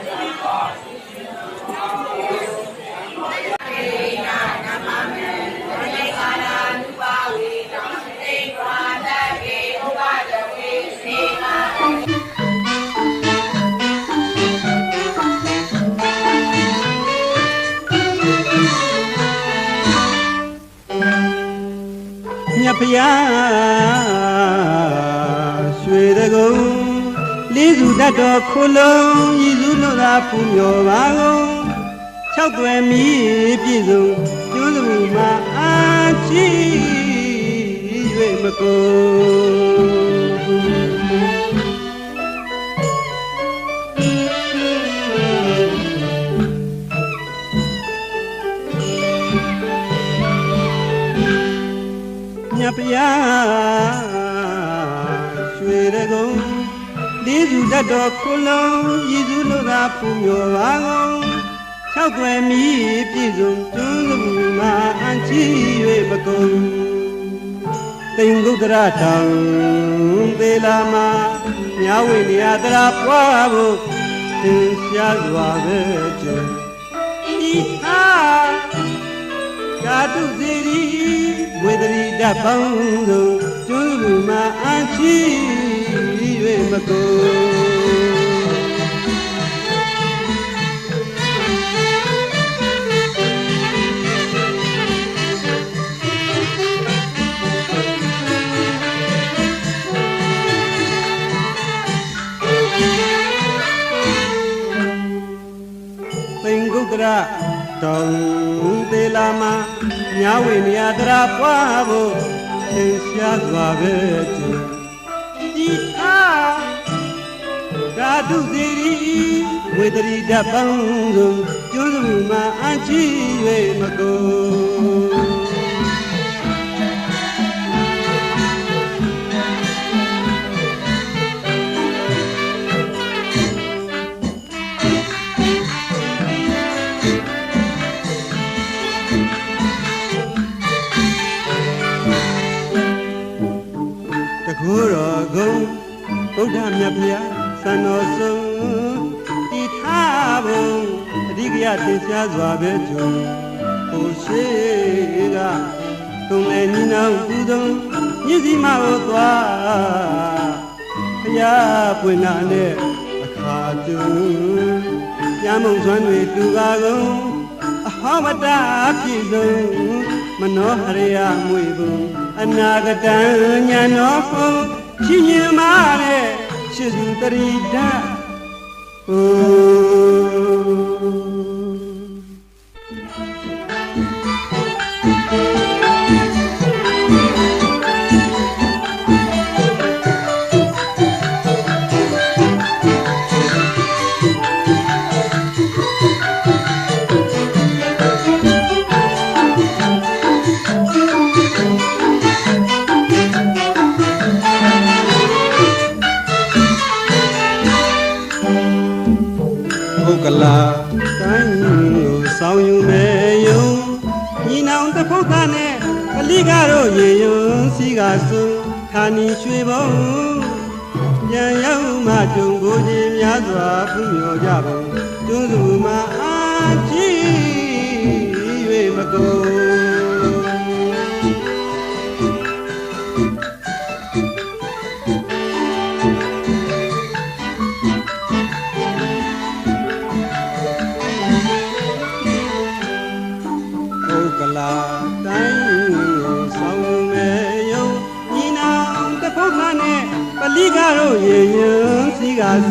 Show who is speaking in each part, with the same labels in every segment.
Speaker 1: မြတ်ဖျားရွှေတကုံလေးစုတတ်တော်ခုလုံးရည်စုလို့ သာဖူးမြော်ပါကုန်၆တွယ်မီပြည့်စုံကျိုးစုမှာအာချီ၍မကုန်မြတ်ဗျာရွှေရကုံ လေးစုတတ်တော်ခုလုံးရည်စုလို့သာဖူးမြော်ပါကုန်၆ွယ်မီပြည့်စုံကျွန်းစုမှာအန်ချီ၍ပကုံတိမ်ဂုတ်တရထောင်သေးလာမှာမြဝိနေယတရာပွားဖို့သင်ရှားစွာပဲကျုံဤဟာ ကာတုစီရီဝေဒရီတပေါင်းစုံကျွန်းစုမှာအန်ချီ၍မကုန်သိင်္ဂုတ္တရ တောင်သေးလာမှာညာဝိနယတရာပွားဖို့သင်ရှားစွာပဲကျူဒီအားကာတုစီရီဝေဒရီတပေါင်းစုံကျွန်းစုမှာအချီ၍မကုန် ဤထားဘုံအဓိကရသင်ရှားစွာပဲကြုံဟိုရှိကတုံလည်းညီနောင်သူသုံးမြစ်စီမကိုသွားဘုရားပွင့်နာနဲ့အခါကျုံညမုံစွမ်းတွေတူပါကုန်အဟောမတာပြည့်စုံမနောဟရိယမွေဘူးအနာဂတံညာနောဖုံချီးမြှင့်မာတဲ့ရှိစုတရိဒ Ooh. ဟိုပုဂ္ဂလာတိုင်းကိုဆောင်းယူမဲ့ယုံညီနောင်တစ်ဖုတ်သားနဲ့ကလိကတော့ရေယုံစီကစုခါနီရွှေဘုံပြန်ရောက်မှကြုံကိုကြီးများစွာဖူးမြော်ကြပုံကျွန်းစုမှာအာကြည့်၍မကုန်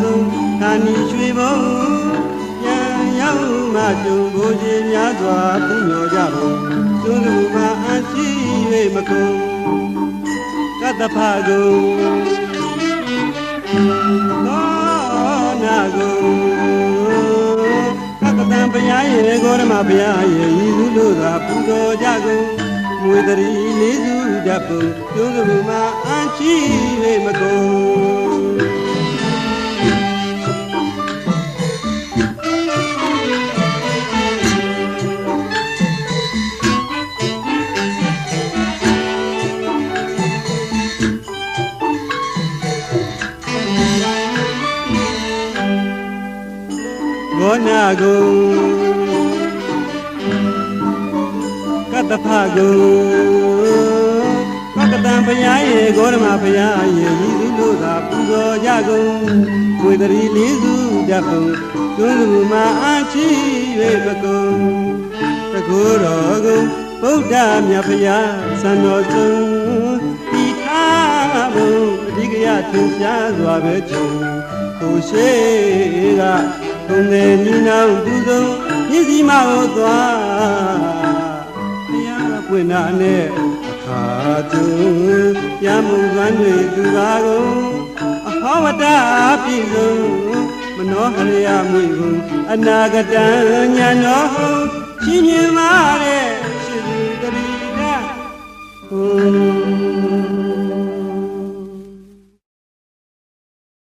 Speaker 1: ဆုံးခါနီရွှေဘုံရန်ရောက်မှကြုံကိုကြီးများစွာဖူးမြော်ကြပုံကျွန်းသူမှာအန်ချီ၍မကုန်ကတ္တဖကုံသောနာကုံအကတံဘုရားရေဂေါရမဘုရားရေဤသူတို့သာပူတော်ကြကုန်မွေတရီလေးစုတတ်ပုံကျိုးစုမှာအန်ချီ၍မကုန်
Speaker 2: က
Speaker 1: ဘောနာကုကတ္တဖကုကကတံဘုရားရေဂေါရမဘုရားရေဤသူတို့သာပူဇော်ကြကုန်ဝေတရီလေးစုတတ်ကုန်ကျွန်းလူမှာအာချီ၍မကုန်တကူတော်ကုဗုဒ္ဓမြတ်ဘုရားစံတော်ဆုံးဤထားဘုံအဓိကရထင်ရှားစွာပဲကြုံကိုရှိက ထုံတယ်ညီနောင်သူဆုံးမြစ်စီမကိုသွားတရားပွင့်နာနဲ့အခါသူရမှုကန်းတွေသူပါကုန်အဟောဝတ္တပြည့်စုံမနောဟရိယမိကုန်အနာဂတံညာနောရှင်မြင်ပါတဲ့ရှင်သူတရိဒဟူ